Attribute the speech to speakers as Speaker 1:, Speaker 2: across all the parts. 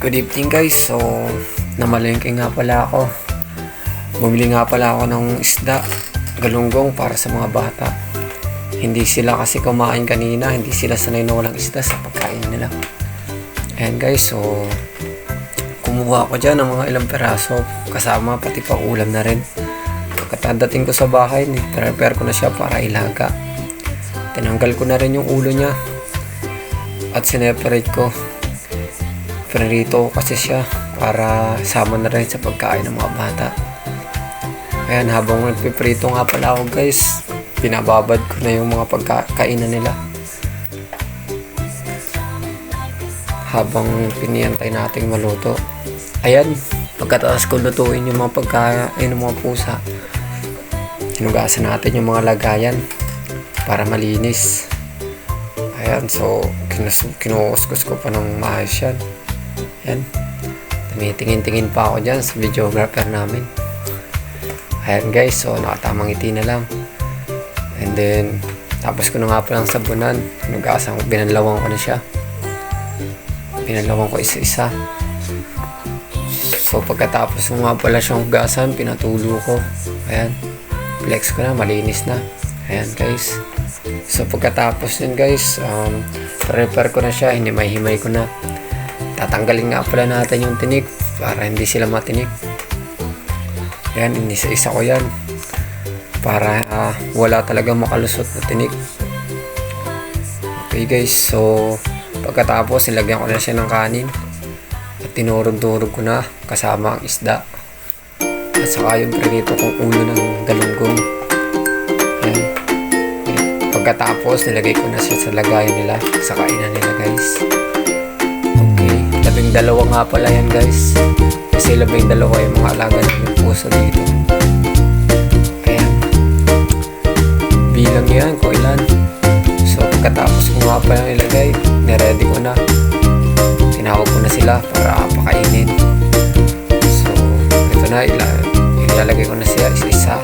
Speaker 1: Good evening guys. So, namalengke nga pala ako. Bumili nga pala ako ng isda, galunggong para sa mga bata. Hindi sila kasi kumain kanina, hindi sila sanay na walang isda sa pagkain nila. Ayan guys, so kumuha ako dyan ng mga ilang peraso kasama pati pa ulam na rin. Pagkatadating ko sa bahay, prepare ko na siya para ilaga. Tinanggal ko na rin yung ulo niya at sineparate ko Prinito ko kasi siya para sama na rin sa pagkain ng mga bata. Ayan, habang nagpiprito nga pala ako guys, pinababad ko na yung mga pagkakainan nila. Habang piniyantay nating maluto. Ayan, pagkatapos ko lutuin yung mga pagkain ng mga pusa, hinugasan natin yung mga lagayan para malinis. Ayan, so kinus- kinuuskus ko pa ng maayos yan. Ayan. Tumitingin-tingin pa ako dyan sa videographer namin. Ayan guys, so nakatamang ngiti na lang. And then, tapos ko na nga palang sabunan. Nugasan ko, binanlawan ko na siya. Binanlawan ko isa-isa. So pagkatapos ko nga pala siyang hugasan, pinatulo ko. Ayan. Flex ko na, malinis na. Ayan guys. So pagkatapos yun guys, um, prepare ko na siya, hindi himay ko na. Tatanggalin nga pala natin yung tinik para hindi sila matinik. Ayan, inisa-isa ko yan. Para uh, wala talaga makalusot na tinik. Okay guys, so pagkatapos nilagyan ko na siya ng kanin. At tinurog-turog ko na kasama ang isda. At saka yung prinito kong ulo ng galunggong. Ayan. Pagkatapos nilagay ko na siya sa lagayan nila, sa kainan nila guys. Labing dalawa nga pala yan guys. Kasi labing dalawa yung mga alaga ng puso dito. Ayan. Bilang yan kung ilan. So pagkatapos ko nga pala ilagay, niready ko na. Tinawag ko na sila para pakainin. So ito na, ila ilalagay ko na siya isa-isa.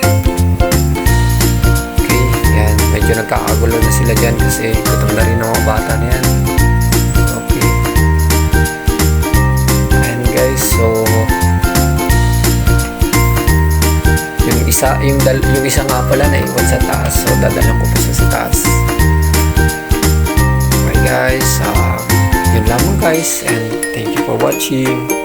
Speaker 1: Okay, yan. Medyo nagkakagulo na sila dyan kasi isa, yung, dal, yung isa nga pala na iwan sa taas. So dadalang ko pa sa taas. Okay guys, uh, yun lamang guys and thank you for watching.